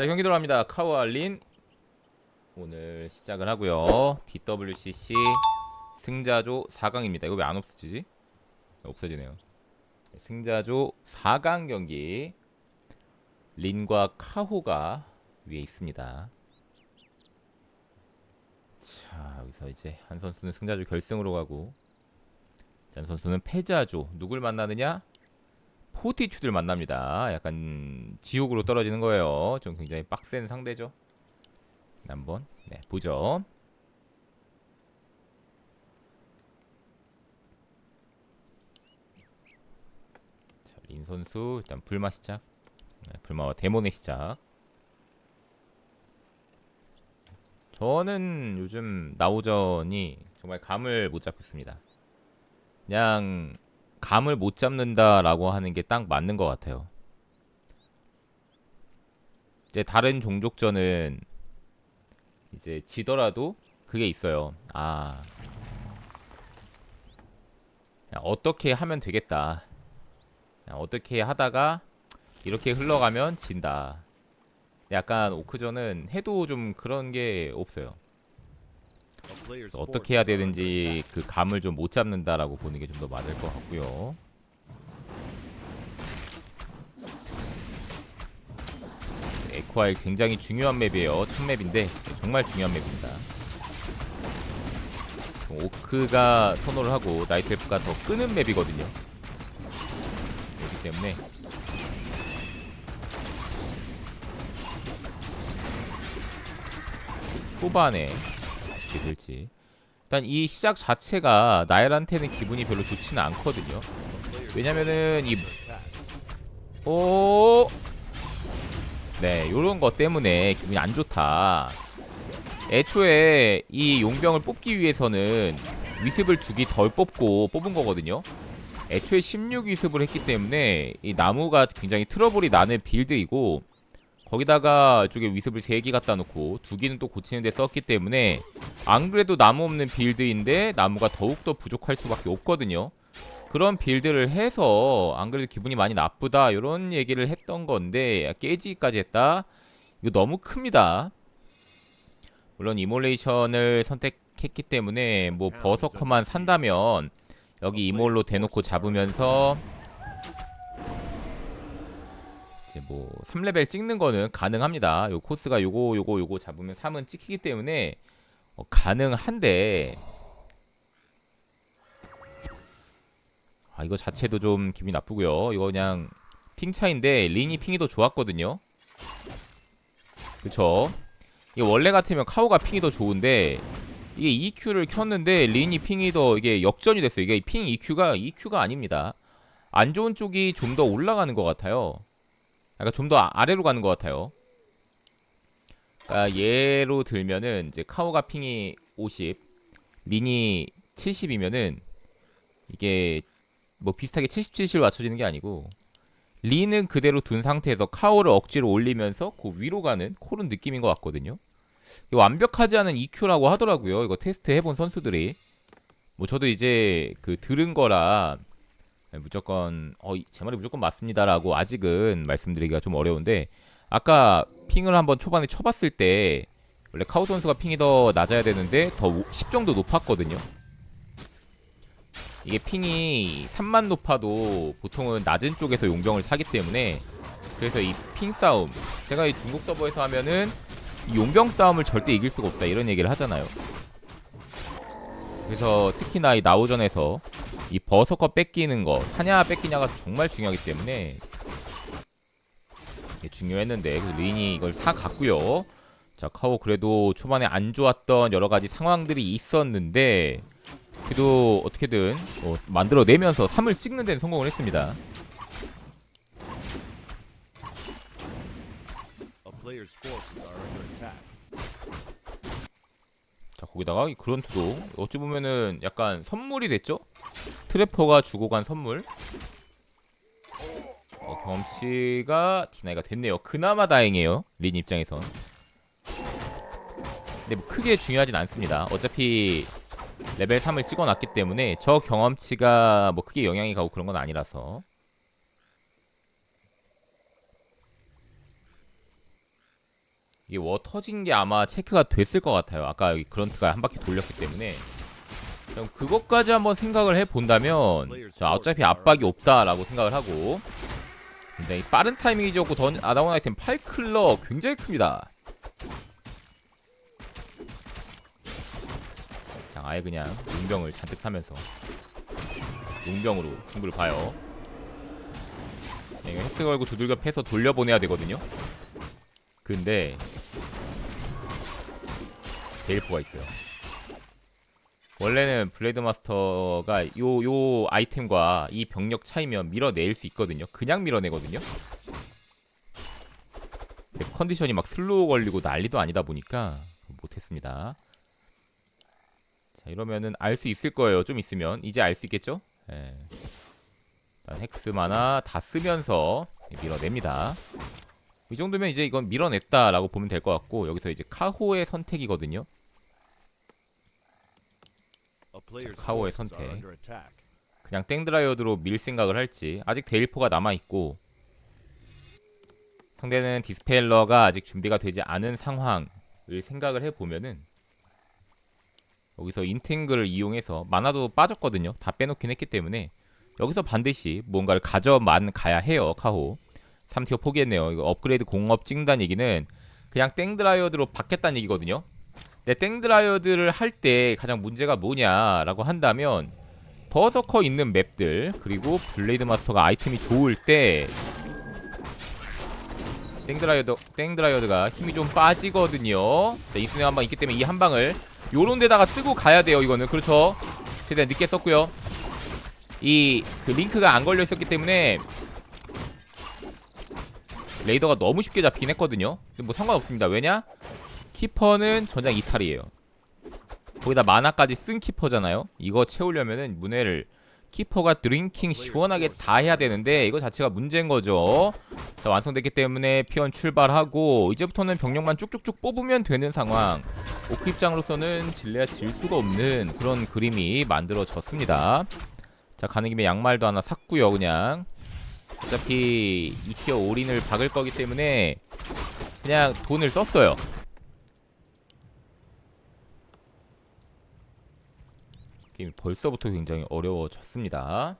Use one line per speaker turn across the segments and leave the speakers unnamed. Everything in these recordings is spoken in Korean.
자 경기 들어갑니다. 카우알린 오늘 시작을 하고요. DWCC 승자조 4강입니다. 이거 왜 안 없어지지? 없어지네요. 승자조 4강 경기 린과 카호가 위에 있습니다. 자 여기서 이제 한 선수는 승자조 결승으로 가고 한 선수는 패자조 누굴 만나느냐? 포티튜드를 만납니다. 약간 지옥으로 떨어지는 거예요. 좀 굉장히 빡센 상대죠. 한번 네, 보죠. 자, 린 선수 일단 불마 시작. 네, 불마와 데몬의 시작. 저는 요즘 나오전이 정말 감을 못 잡겠습니다. 그냥 감을 못 잡는다라고 하는 게 딱 맞는 것 같아요. 이제 다른 종족전은 이제 지더라도 그게 있어요. 아. 어떻게 하면 되겠다. 어떻게 하다가 이렇게 흘러가면 진다. 약간 오크전은 해도 좀 그런 게 없어요. 어떻게 해야 되는지 그 감을 좀 못 잡는다라고 보는 게 좀 더 맞을 것 같고요. 에코아일 굉장히 중요한 맵이에요. 첫 맵인데 정말 중요한 맵입니다. 오크가 선호를 하고 나이트엘프가 더 끄는 맵이거든요. 그렇기 때문에 초반에 어떻게 될지 일단 이 시작 자체가 나엘한테는 기분이 별로 좋지는 않거든요. 왜냐면은 이 오. 네, 요런 것 때문에 기분이 안 좋다. 애초에 이 용병을 뽑기 위해서는 위습을 두 개 덜 뽑고 뽑은 거거든요. 애초에 16 위습을 했기 때문에 이 나무가 굉장히 트러블이 나는 빌드이고 거기다가 이쪽에 위습을 3개 갖다 놓고 두 개는 또 고치는 데 썼기 때문에 안 그래도 나무 없는 빌드인데 나무가 더욱더 부족할 수밖에 없거든요. 그런 빌드를 해서 안 그래도 기분이 많이 나쁘다 이런 얘기를 했던 건데 깨지기까지 했다. 이거 너무 큽니다. 물론 이몰레이션을 선택했기 때문에 뭐 버서커만 산다면 여기 이몰로 대놓고 잡으면서 이제 뭐 3레벨 찍는 거는 가능합니다. 요 코스가 요거 요거 요거 잡으면 3은 찍히기 때문에 어, 가능한데 아 이거 자체도 좀 기분이 나쁘고요. 이거 그냥 핑 차인데 린이 핑이 더 좋았거든요. 그쵸? 이게 원래 같으면 카오가 핑이 더 좋은데 이게 EQ를 켰는데 린이 핑이 더 이게 역전이 됐어요. 이게 핑 EQ가 EQ가 아닙니다. 안 좋은 쪽이 좀 더 올라가는 것 같아요. 약간 좀 더 아래로 가는 것 같아요. 그러니까 예로 들면은 이제 카오가 핑이 50, 린이 70이면은 이게 뭐 비슷하게 70, 70을 맞춰지는 게 아니고 린은 그대로 둔 상태에서 카오를 억지로 올리면서 그 위로 가는 그런 느낌인 것 같거든요. 완벽하지 않은 EQ라고 하더라고요. 이거 테스트 해본 선수들이. 뭐 저도 이제 그 들은 거라 무조건 어 제 말이 무조건 맞습니다라고 아직은 말씀드리기가 좀 어려운데 아까 핑을 한번 초반에 쳐봤을 때 원래 카우 선수가 핑이 더 낮아야 되는데 더 10 정도 높았거든요. 이게 핑이 3만 높아도 보통은 낮은 쪽에서 용병을 사기 때문에 그래서 이 핑 싸움 제가 이 중국 서버에서 하면은 이 용병 싸움을 절대 이길 수가 없다 이런 얘기를 하잖아요. 그래서 특히나 이 나오전에서 이 버서커 뺏기는 거 사냐 뺏기냐가 정말 중요하기 때문에 중요했는데 그 린이 이걸 사 갔고요. 자 카오 그래도 초반에 안 좋았던 여러 가지 상황들이 있었는데 그래도 어떻게든 어, 만들어내면서 3을 찍는 데는 성공을 했습니다.
A player's forces are under attack.
자 거기다가 이 그런트도 어찌 보면은 약간 선물이 됐죠? 트래퍼가 주고 간 선물. 어, 경험치가 디나이가 됐네요. 그나마 다행이에요. 린 입장에선. 근데 뭐 크게 중요하진 않습니다. 어차피 레벨 3을 찍어놨기 때문에 저 경험치가 뭐 크게 영향이 가고 그런 건 아니라서. 이게 워 터진 게 아마 체크가 됐을 것 같아요. 아까 여기 그런트가 한 바퀴 돌렸기 때문에. 그럼 그것까지 한번 생각을 해 본다면 자, 어차피 압박이 없다라고 생각을 하고 굉장히 빠른 타이밍이 좋고 던 아다원 아이템 8클럭 굉장히 큽니다. 자, 아예 그냥 용병을 잔뜩 사면서 용병으로 승부를 봐요. 네, 헬스 걸고 두들겨 패서 돌려보내야 되거든요. 근데 데일포가 있어요. 원래는 블레이드 마스터가 요, 요 아이템과 이 병력 차이면 밀어낼 수 있거든요. 그냥 밀어내거든요. 컨디션이 막 슬로우 걸리고 난리도 아니다 보니까 못했습니다. 자, 이러면은 알 수 있을 거예요. 좀 있으면. 이제 알 수 있겠죠? 예. 일단 헥스 마나 다 쓰면서 밀어냅니다. 이 정도면 이제 이건 밀어냈다라고 보면 될 것 같고 여기서 이제 카호의 선택이거든요. 카오의 선택. 그냥 땡드라이어드로 밀 생각을 할지 아직 데일포가 남아 있고 상대는 디스펠러가 아직 준비가 되지 않은 상황을 생각을 해 보면은 여기서 인탱글을 이용해서 만화도 빠졌거든요. 다 빼놓긴 했기 때문에 여기서 반드시 뭔가를 가져만 가야 해요. 카호 3티어 포기했네요. 이거 업그레이드 공업 찍는다는 얘기는 그냥 땡드라이어드로 받겠다는 얘기거든요. 땡드라이어드를 할 때 가장 문제가 뭐냐라고 한다면 버서커 있는 맵들 그리고 블레이드 마스터가 아이템이 좋을 때 땡드라이어드 땡드라이어드가 힘이 좀 빠지거든요. 자, 이순에 한방 있기 때문에 이 한 방을 요런 데다가 쓰고 가야 돼요. 이거는 그렇죠. 최대한 늦게 썼고요. 이 그 링크가 안 걸려 있었기 때문에 레이더가 너무 쉽게 잡히긴 했거든요. 근데 뭐 상관없습니다. 왜냐? 키퍼는 전장 이탈이에요. 거기다 마나까지 쓴 키퍼잖아요. 이거 채우려면은 문해를 키퍼가 드링킹 시원하게 다 해야 되는데 이거 자체가 문제인 거죠. 자, 완성됐기 때문에 피언 출발하고 이제부터는 병력만 쭉쭉쭉 뽑으면 되는 상황. 오크 입장으로서는 질레야 질 수가 없는 그런 그림이 만들어졌습니다. 자 가는 김에 양말도 하나 샀고요 그냥 어차피 2티어 올인을 박을 거기 때문에 그냥 돈을 썼어요. 게임이 벌써부터 굉장히 어려워졌습니다.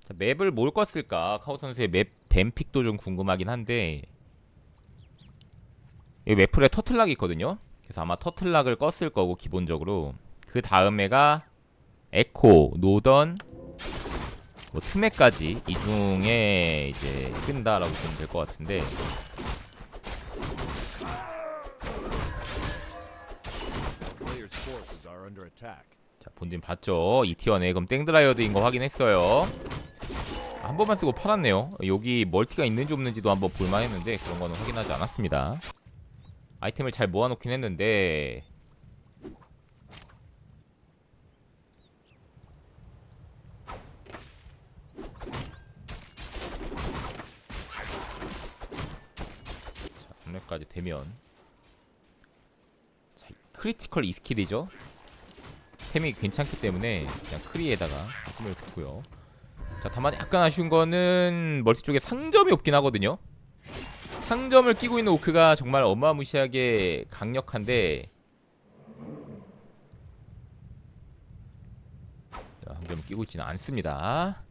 자, 맵을 뭘 껐을까? 카우 선수의 맵 뱀픽도 좀 궁금하긴 한데 이 맵플에 터틀락이 있거든요. 그래서 아마 터틀락을 껐을 거고 기본적으로 그 다음에가 에코, 노던, 뭐 트맥까지 이 중에 이제 끈다라고 보면 될 것 같은데 자 본진 봤죠? 이티어네 그럼 땡드라이어드인 거 확인했어요. 한 번만 쓰고 팔았네요. 여기 멀티가 있는지 없는지도 한번 볼만 했는데 그런 거는 확인하지 않았습니다. 아이템을 잘 모아놓긴 했는데. 자, 전례까지 되면. 자, 크리티컬 이스킬이죠 템이 괜찮기 때문에 그냥 크리에다가 힘을 두고요. 자, 다만 약간 아쉬운 거는 멀티 쪽에 상점이 없긴 하거든요. 상점을 끼고 있는 오크가 정말 어마무시하게 강력한데 자, 상점을 끼고 있지는 않습니다.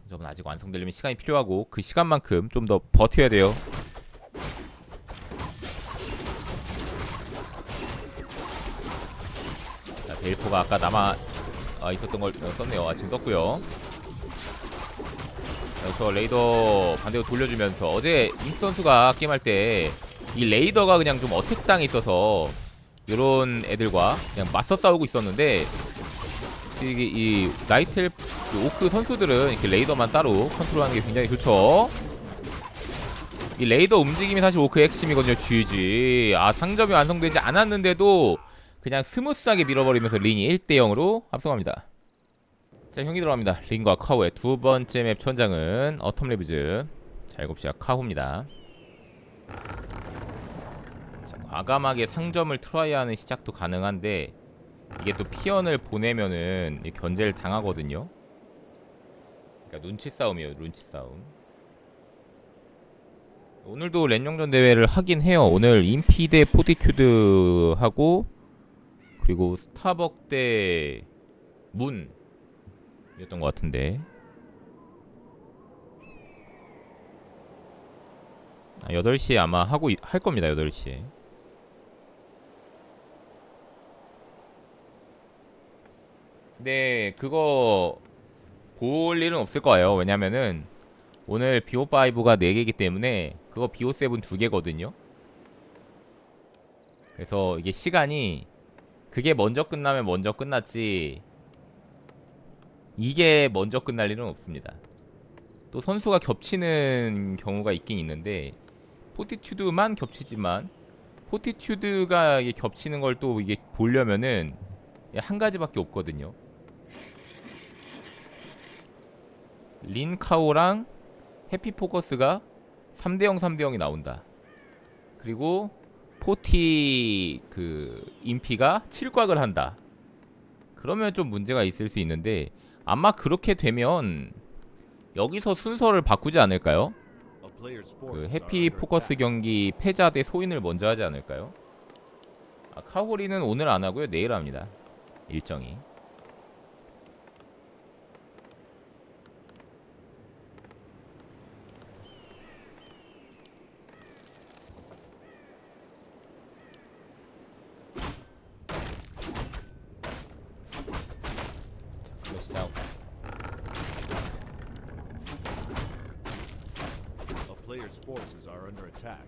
상점은 아직 완성되려면 시간이 필요하고 그 시간만큼 좀 더 버텨야 돼요. 자, 데일포가 아까 남아 아, 있었던 걸 어, 썼네요. 아, 지금 썼고요. 자, 저 레이더 반대로 돌려주면서 어제 임 선수가 게임할 때 이 레이더가 그냥 좀 어택 당해 있어서 이런 애들과 그냥 맞서 싸우고 있었는데 이게 이 나이텔 그 오크 선수들은 이렇게 레이더만 따로 컨트롤하는 게 굉장히 좋죠. 이 레이더 움직임이 사실 오크의 핵심이거든요. GG. 아 상점이 완성되지 않았는데도 그냥 스무스하게 밀어버리면서 린이 1대 0으로 앞서갑니다. 자, 형이 들어갑니다. 린과 카우의 두 번째 맵 천장은 어텀 레비즈. 자, 7시가 카우입니다. 자, 과감하게 상점을 트라이하는 시작도 가능한데 이게 또 피언을 보내면은 이 견제를 당하거든요. 그러니까 눈치 싸움이에요. 눈치 싸움. 오늘도 랜영전 대회를 하긴 해요. 오늘 인피 대 포티튜드 하고 그리고 스타벅 대 문이었던 것 같은데. 아, 8시에 아마 하고 이- 할 겁니다. 8시에. 네, 그거 볼 일은 없을 거예요. 왜냐면은 오늘 BO5가 4개이기 때문에 그거 BO7 2개거든요. 그래서 이게 시간이 그게 먼저 끝나면 먼저 끝났지 이게 먼저 끝날 일은 없습니다. 또 선수가 겹치는 경우가 있긴 있는데 포티튜드만 겹치지만 포티튜드가 겹치는 걸 또 이게 보려면은 한 가지밖에 없거든요. 린카오랑 해피포커스가 3대0 3대0이 나온다. 그리고 포티 그 인피가 7곽을 한다. 그러면 좀 문제가 있을 수 있는데 아마 그렇게 되면 여기서 순서를 바꾸지 않을까요? 그 해피 포커스. 경기 패자 대 소인을 먼저 하지 않을까요? 아, 카호리는 오늘 안 하고요. 내일 합니다. 일정이. 자, 클래시 싸움.
Player's forces are under attack.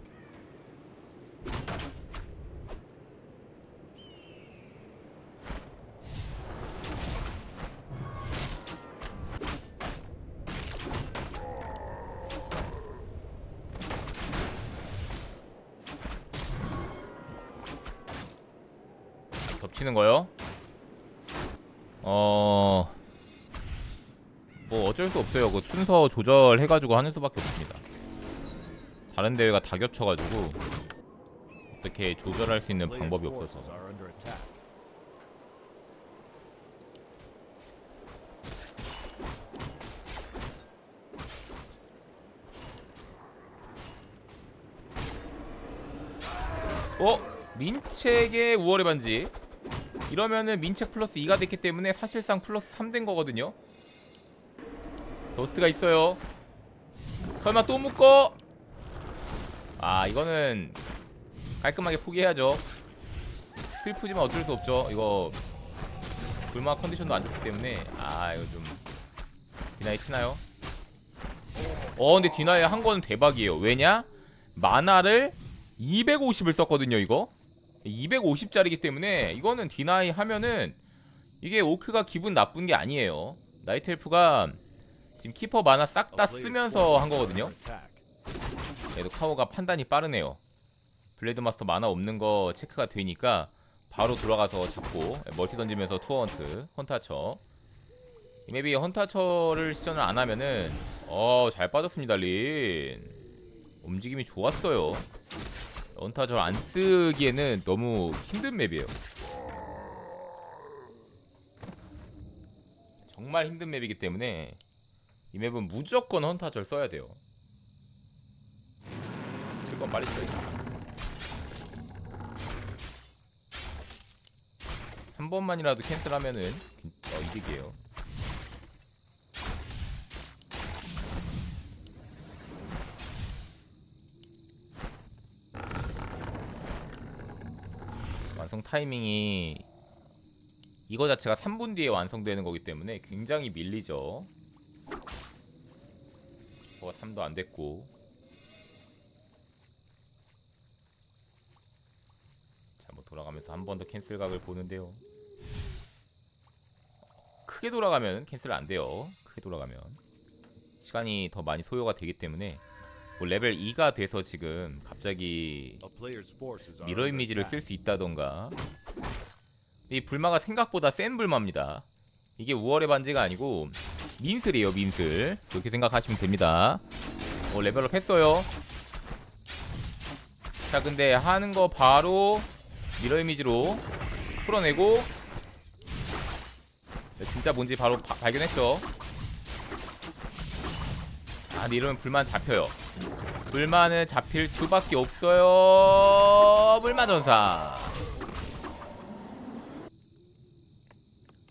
겹치는 거요? 어... 뭐 어쩔 수 없어요. 그 순서 조절해가지고 하는 수밖에 없습니다. 다른 대회가 다 겹쳐가지고 어떻게 조절할 수 있는 방법이 없어서. 어? 민책의 5월의 반지 이러면은 민책 플러스 2가 됐기 때문에 사실상 플러스 3 된 거거든요 더스트가 있어요 설마 또 묶어? 아 이거는 깔끔하게 포기해야죠. 슬프지만 어쩔 수 없죠. 이거 불마 컨디션도 안 좋기 때문에. 아 이거 좀 디나이 치나요? 어 근데 디나이 한 거는 대박이에요. 왜냐? 만화를 250을 썼거든요 이거. 250짜리기 때문에 이거는 디나이 하면은 이게 오크가 기분 나쁜 게 아니에요. 나이트 엘프가 지금 키퍼 만화 싹
A
다
player's
쓰면서
forces
한
are
거거든요 그래도 카오가 판단이 빠르네요. 블레이드 마스터 만화 없는 거 체크가 되니까 바로 돌아가서 잡고 멀티 던지면서 투어 헌트 헌타처. 이 맵이 헌타처를 시전을 안 하면은 어잘 빠졌습니다 린. 움직임이 좋았어요. 헌타처 안 쓰기에는 너무 힘든 맵이에요. 정말 힘든 맵이기 때문에 이 맵은 무조건 헌타처를 써야 돼요 7번 빨리 써야 한 번만이라도 캔슬하면은 어, 이득이에요. 완성 타이밍이 이거 자체가 3분 뒤에 완성되는 거기 때문에 굉장히 밀리죠. 뭐가 3도 안 됐고 자, 뭐 돌아가면서 한 번 더 캔슬 각을 보는데요. 크게 돌아가면 캔슬 안 돼요. 크게 돌아가면 시간이 더 많이 소요가 되기 때문에 뭐 레벨 2가 돼서 지금 갑자기 미러 이미지를. 쓸 수 있다던가 이 불마가 생각보다 센 불마입니다. 이게 5월의 반지가 아니고 민슬이에요 민슬 그렇게 생각하시면 됩니다. 어, 레벨업 했어요. 자 근데 하는 거 바로 미러 이미지로 풀어내고 네, 진짜 뭔지 바로 바- 발견했죠. 아 근데 이러면 불만 잡혀요. 물만은 잡힐 수밖에 없어요. 물만 전사.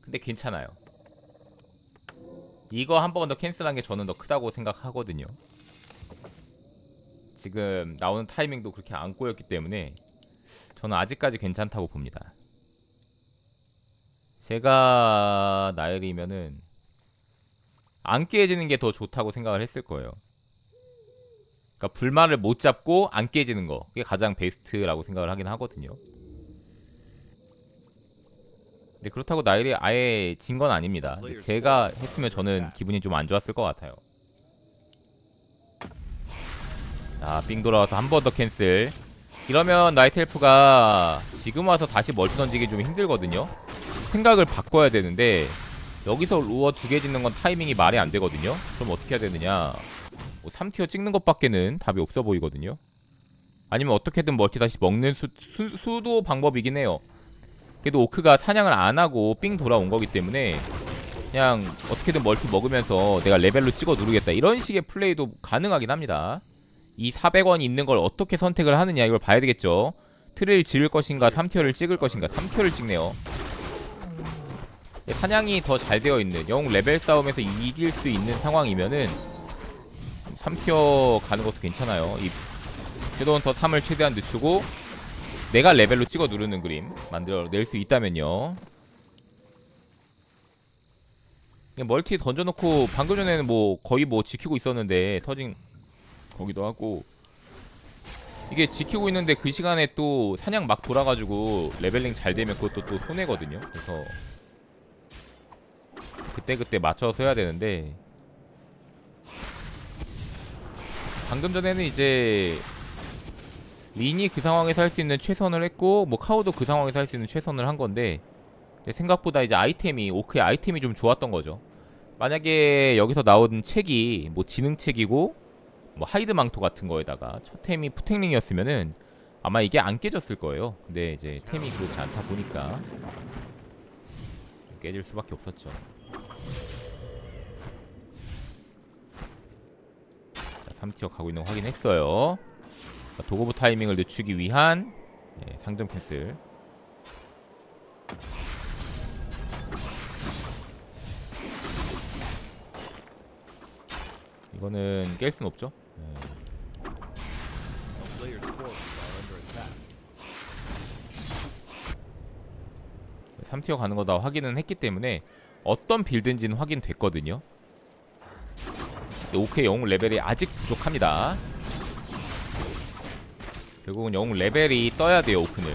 근데 괜찮아요. 이거 한 번 더 캔슬한 게 저는 더 크다고 생각하거든요. 지금 나오는 타이밍도 그렇게 안 꼬였기 때문에 저는 아직까지 괜찮다고 봅니다. 제가 나엘이면은 안 깨지는 게 더 좋다고 생각을 했을 거예요. 그러니까 불만을 못 잡고 안 깨지는 거 그게 가장 베스트라고 생각을 하긴 하거든요. 근데 그렇다고 나일이 아예 진 건 아닙니다. 제가 했으면 저는 기분이 좀 안 좋았을 것 같아요. 자, 삥 돌아와서 한 번 더 캔슬. 이러면 나이트 엘프가 지금 와서 다시 멀티 던지기 좀 힘들거든요. 생각을 바꿔야 되는데 여기서 루어 두 개 짓는 건 타이밍이 말이 안 되거든요. 그럼 어떻게 해야 되느냐? 뭐 3티어 찍는 것밖에는 답이 없어 보이거든요. 아니면 어떻게든 멀티 다시 먹는 수, 수, 수도 방법이긴 해요. 그래도 오크가 사냥을 안 하고 삥 돌아온 거기 때문에 그냥 어떻게든 멀티 먹으면서 내가 레벨로 찍어 누르겠다 이런 식의 플레이도 가능하긴 합니다. 이 400원 있는 걸 어떻게 선택을 하느냐 이걸 봐야 되겠죠. 트를 지을 것인가 3티어를 찍을 것인가 3티어를 찍네요. 사냥이 더 잘 되어 있는 영웅 레벨 싸움에서 이길 수 있는 상황이면은 3티어 가는 것도 괜찮아요. 이 섀도운 더 3을 최대한 늦추고 내가 레벨로 찍어 누르는 그림 만들어낼 수 있다면요. 멀티 던져놓고 방금 전에는 뭐 거의 뭐 지키고 있었는데 터진 거기도 하고 이게 지키고 있는데 그 시간에 또 사냥 막 돌아가지고 레벨링 잘 되면 그것도 또 손해거든요. 그래서 그때 그때 맞춰서 해야 되는데 방금 전에는 이제 린이 그 상황에서 할 수 있는 최선을 했고 뭐 카오도 그 상황에서 할 수 있는 최선을 한 건데 생각보다 이제 아이템이 오크의 아이템이 좀 좋았던 거죠. 만약에 여기서 나온 책이 뭐 지능책이고 뭐 하이드 망토 같은 거에다가 첫 템이 푸탱링이었으면은 아마 이게 안 깨졌을 거예요. 근데 이제 템이 그렇지 않다 보니까 깨질 수밖에 없었죠. 자, 3티어 가고 있는 거 확인했어요. 자, 도구부 타이밍을 늦추기 위한 예, 상점 캔슬. 이거는 깰 순 없죠. 예.
Player's forces are under attack.
3티어 가는 거 다 확인은 했기 때문에 어떤 빌드인지는 확인됐거든요. 오케이 영웅 레벨이 아직 부족합니다. 결국은 영웅 레벨이 떠야 돼요 오크는.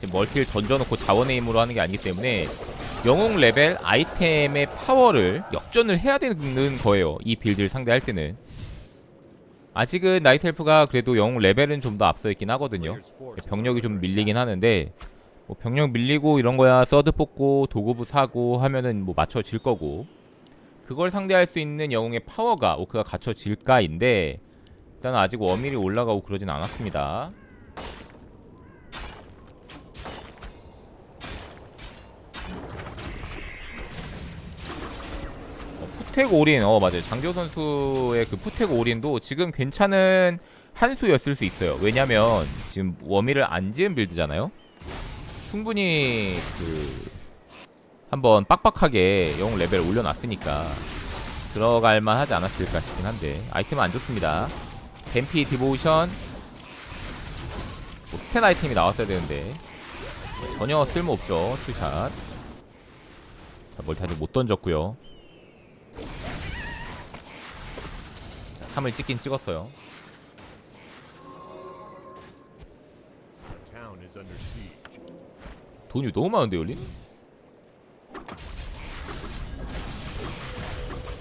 지금 멀티를 던져놓고 자원의 힘으로 하는 게 아니기 때문에 영웅 레벨 아이템의 파워를 역전을 해야 되는 거예요. 이 빌드를 상대할 때는. 아직은 나이트 엘프가 그래도 영웅 레벨은 좀 더 앞서 있긴 하거든요. 병력이 좀 밀리긴 하는데 뭐 병력 밀리고 이런 거야 서드 뽑고 도구부 사고 하면은 뭐 맞춰질 거고 그걸 상대할 수 있는 영웅의 파워가 오크가 갖춰질까인데 일단 아직 워밀이 올라가고 그러진 않았습니다. 푸텍 올인 어 맞아요. 장교 선수의 그 푸텍 올인도 지금 괜찮은 한 수였을 수 있어요. 왜냐면 지금 워미를 안 지은 빌드잖아요. 충분히 그 한번 빡빡하게 영웅 레벨 올려놨으니까 들어갈만 하지 않았을까 싶긴 한데. 아이템은 안 좋습니다. 뱀피 디보션. 뭐 스텐 아이템이 나왔어야 되는데. 전혀 쓸모없죠 투샷. 자, 멀티 아직 못 던졌고요 3을 찍긴 찍었어요. 돈이 너무 많은데 열린?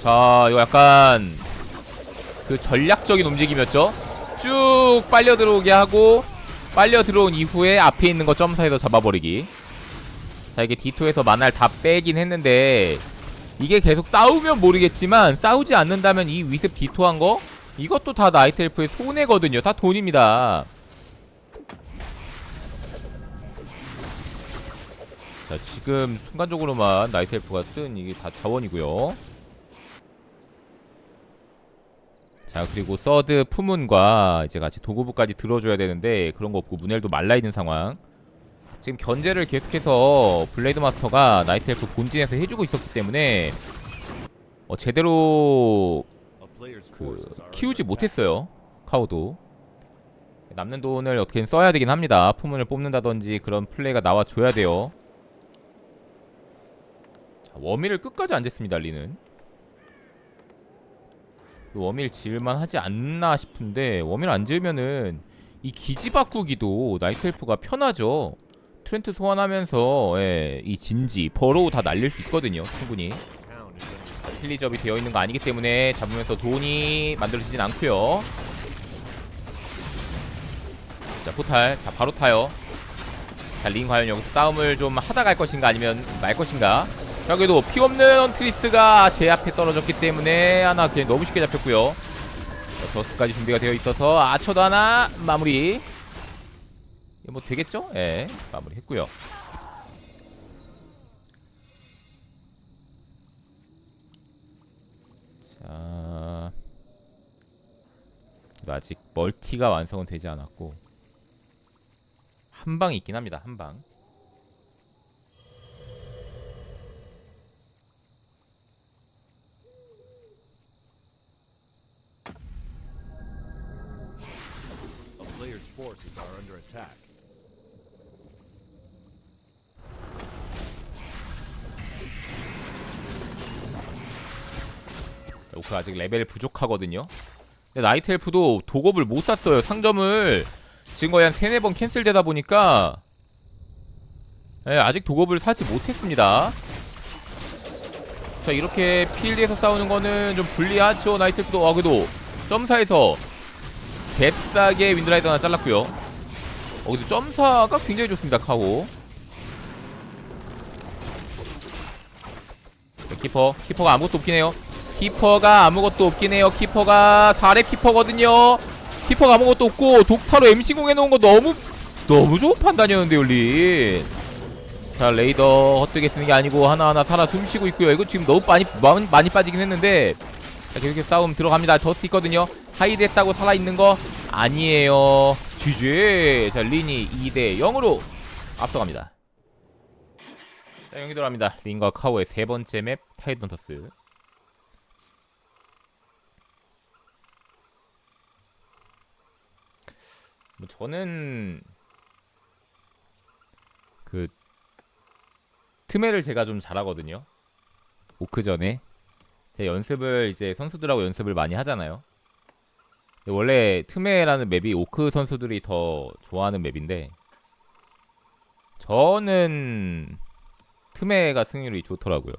자 이거 약간 그 전략적인 움직임이었죠 쭉 빨려 들어오게 하고 빨려 들어온 이후에 앞에 있는 거 점사해서 잡아버리기 자 이게 D2에서 만화를 다 빼긴 했는데 이게 계속 싸우면 모르겠지만 싸우지 않는다면 이 위습 D2 한거 이것도 다 나이트 엘프의 손해거든요. 다 돈입니다. 자 지금 순간적으로만 나이트 엘프가 쓴 이게 다 자원이고요. 자 그리고 서드 푸문과 이제 같이 도구부까지 들어줘야 되는데 그런 거 없고 문엘도 말라 있는 상황. 지금 견제를 계속해서 블레이드 마스터가 나이트 엘프 본진에서 해주고 있었기 때문에 어, 제대로 그 키우지. 못했어요 카오도. 남는 돈을 어떻게든 써야 되긴 합니다. 품문을 뽑는다든지 그런 플레이가 나와줘야 돼요. 자, 워밀을 끝까지 안 쟀습니다 리는. 워밀 지을만 하지 않나 싶은데 워밀 안 지으면은 이 기지 바꾸기도 나이트 엘프가 편하죠 트렌트 소환하면서 예, 이 진지 버로우 다 날릴 수 있거든요 충분히. 필리접이 되어 있는 거 아니기 때문에 잡으면서 돈이 만들어지진 않고요. 자 포탈 자 바로 타요. 자 링 과연 여기서 싸움을 좀 하다 갈 것인가 아니면 말 것인가? 자 그래도 피 없는 헌트리스가 제 앞에 떨어졌기 때문에 하나 그냥 너무 쉽게 잡혔고요. 자, 더스까지 준비가 되어 있어서 아처도 하나 마무리. 뭐 되겠죠? 예 마무리했고요. 자, 아직 멀티가 완성은 되지 않았고 한 방이 있긴 합니다. 한 방. 오크 아직 레벨 부족하거든요. 근데 나이트 엘프도 도급을 못 샀어요. 상점을 지금 거의 한 세네 번 캔슬되다 보니까 예, 아직 도급을 사지 못했습니다. 자 이렇게 필드에서 싸우는 거는 좀 불리하죠. 나이트 엘프도 아 그래도 점사에서 잽싸게 윈드라이더 하나 잘랐고요. 어 근데 점사가 굉장히 좋습니다. 카고. 자, 키퍼 키퍼가 아무것도 없긴 해요. 키퍼가 아무것도 없긴 해요. 키퍼가 4렙 키퍼거든요. 키퍼가 아무것도 없고 독타로 MC0 해놓은 거 너무 너무 좋은 판단이었는데요, 리. 자, 레이더 헛되게 쓰는 게 아니고 하나하나 살아 숨쉬고 있고요. 이거 지금 너무 많이 많이, 빠지긴 했는데 자, 계속해서 싸움 들어갑니다. 더스트 있거든요. 하이드 했다고 살아있는 거 아니에요. GG. 자, 린이 2대 0으로 앞서갑니다. 자, 여기 들어갑니다. 린과 카오의 세 번째 맵 타이드 헌터스. 뭐 저는 그 트메를 제가 좀 잘하거든요. 오크 전에 제 연습을 이제 선수들하고 연습을 많이 하잖아요. 원래 트메라는 맵이 오크 선수들이 더 좋아하는 맵인데 저는 트메가 승률이 좋더라고요.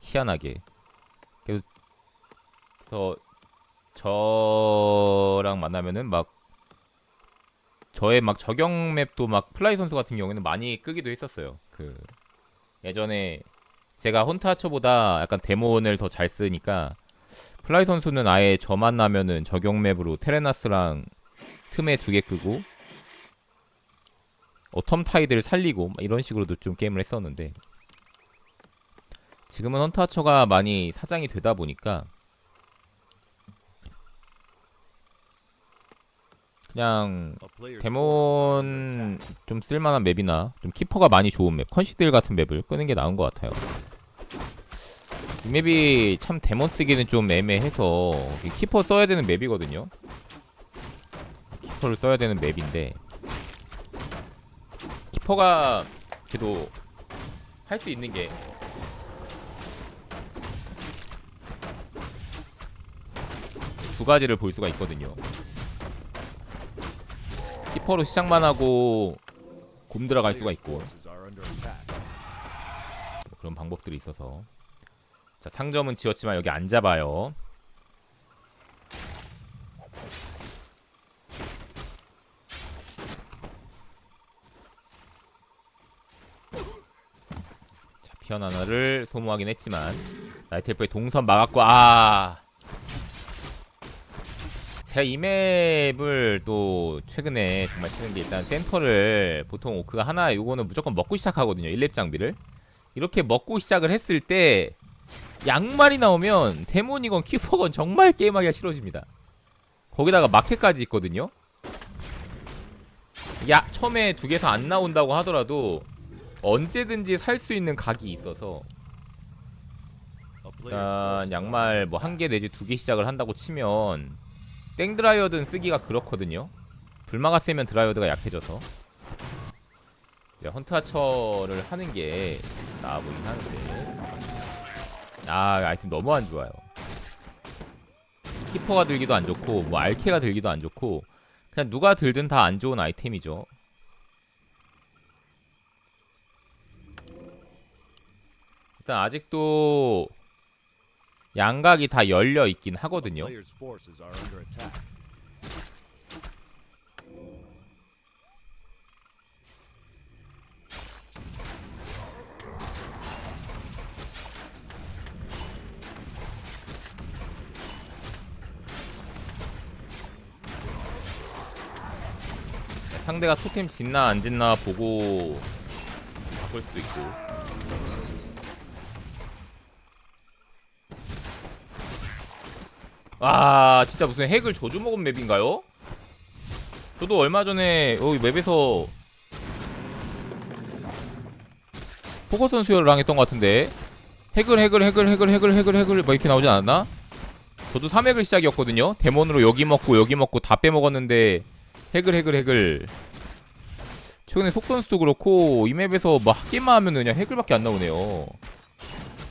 희한하게. 그래서 저랑 만나면은 막 저의 막 적용 맵도 막 플라이 선수 같은 경우에는 많이 끄기도 했었어요. 그 예전에 제가 혼타처보다 약간 데몬을 더 잘 쓰니까 플라이 선수는 아예 저 만 나면은 적용 맵으로 테레나스랑 틈에 두 개 끄고 어 텀 타이드를 살리고 막 이런 식으로도 좀 게임을 했었는데 지금은 헌터처가 많이 사장이 되다 보니까 그냥 데몬. 좀 쓸만한 맵이나 좀 키퍼가 많이 좋은 맵, 컨시들 같은 맵을 끄는 게 나은 것 같아요. 이 맵이 참 데몬 쓰기는 좀 애매해서 이 키퍼 써야 되는 맵이거든요. 키퍼를 써야 되는 맵인데 키퍼가 그래도 할 수 있는 게 두 가지를 볼 수가 있거든요. 키퍼로 시작만 하고 곰 들어갈 수가 있고. 그런 방법들이 있어서. 자 상점은 지었지만 여기 안 잡아요. 자 피언 하나를 소모하긴 했지만 나이트엘프의 동선 막았고 아 제가 이 맵을 또 최근에 정말 치는 게 일단 센터를 보통 오크가 하나 요거는 무조건 먹고 시작하거든요 1렙 장비를 이렇게 먹고 시작을 했을 때 양말이 나오면 데몬이건 키퍼건 정말 게임하기가 싫어집니다 거기다가 마켓까지 있거든요. 야 처음에 두 개서 안 나온다고 하더라도 언제든지 살 수 있는 각이 있어서
player's
일단 양말 뭐 한 개 내지 두 개 시작을 한다고 치면 땡드라이어든 쓰기가 그렇거든요. 불마가 세면 드라이어드가 약해져서 이제 헌트하처를 하는 게 나아 보이긴 하는데 아 아이템 너무 안 좋아요. 키퍼가 들기도 안 좋고 뭐 알케가 들기도 안 좋고 그냥 누가 들든 다 안 좋은 아이템이죠. 일단 아직도 양각이 다 열려 있긴 하거든요. 상대가 토템 짓나 안 짓나 보고 바꿀 수도 있고. 아 진짜 무슨 핵을 저주 먹은 맵인가요? 저도 얼마 전에 여기 맵에서 포커 선 수혈을 당했던 것 같은데 핵을 핵을 핵을 핵을 핵을 핵을 핵을 뭐 이렇게 나오지 않았나? 저도 3핵을 시작이었거든요 데몬으로 여기 먹고 여기 먹고 다 빼먹었는데 핵을 핵을 핵을 최근에 속선수도 그렇고 이 맵에서 뭐 하기만 하면 그냥 핵을밖에 안 나오네요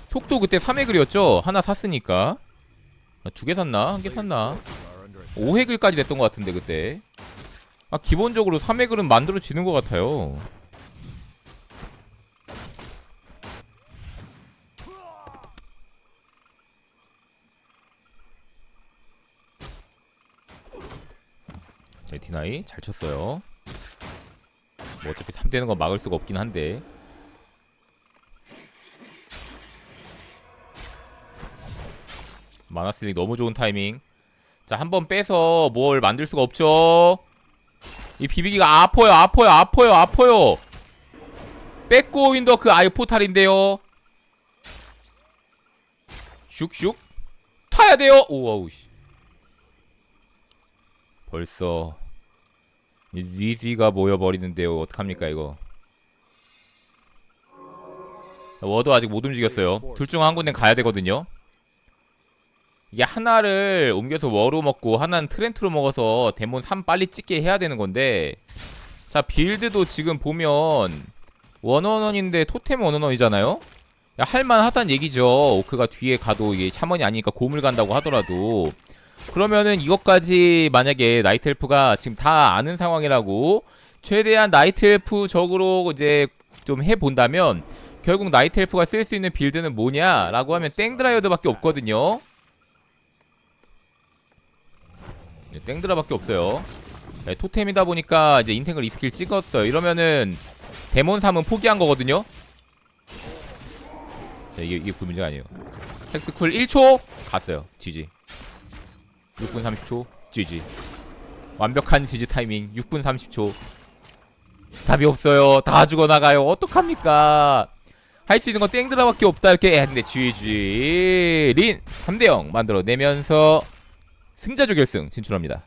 속도 그때 3핵을이었죠? 하나 샀으니까 아, 두 개 샀나? 한 개 샀나?
forces are under attack.
5핵을까지 됐던 것 같은데 그때 아 기본적으로 3핵을은 만들어지는 것 같아요 네, 디나이 잘 쳤어요 뭐 어차피 3되는 건 막을 수가 없긴 한데 마나슬릭 너무 좋은 타이밍 자, 한 번 빼서 뭘 만들 수가 없죠. 이 비비기가 아파요, 아파요, 아파요, 아파요. 뺏고 인더 그 아이 포탈인데요. 슉슉 타야 돼요. 오와우 씨. 벌써 이 니지가 모여 버리는데요. 어떡합니까 이거? 워도 아직 못 움직였어요. 둘 중 한 군데 가야 되거든요. 이게 하나를 옮겨서 워로 먹고 하나는 트렌트로 먹어서 데몬 3 빨리 찍게 해야 되는 건데 자 빌드도 지금 보면 원원원인데 토템 원원원이잖아요? 야, 할만하단 얘기죠. 오크가 뒤에 가도 이게 샤먼이 아니니까 곰을 간다고 하더라도. 그러면은 이것까지 만약에 나이트 엘프가 지금 다 아는 상황이라고 최대한 나이트 엘프 적으로 이제 좀 해본다면 결국 나이트 엘프가 쓸 수 있는 빌드는 뭐냐라고 하면 땡드라이어드밖에 없거든요 네, 땡드라밖에 없어요. 네, 토템이다 보니까 이제 인탱글 이 스킬 찍었어요. 이러면은 데몬 3은 포기한 거거든요. 자, 이게 이게 그 문제가 아니에요. 텍스쿨 1초 갔어요. GG. 6분 30초 GG. 완벽한 지지 타이밍 6분 30초. 답이 없어요. 다 죽어 나가요. 어떡합니까? 할 수 있는 건 땡드라밖에 없다 이렇게 했는데 GG 린 3대 0 만들어 내면서 승자조 결승 진출합니다.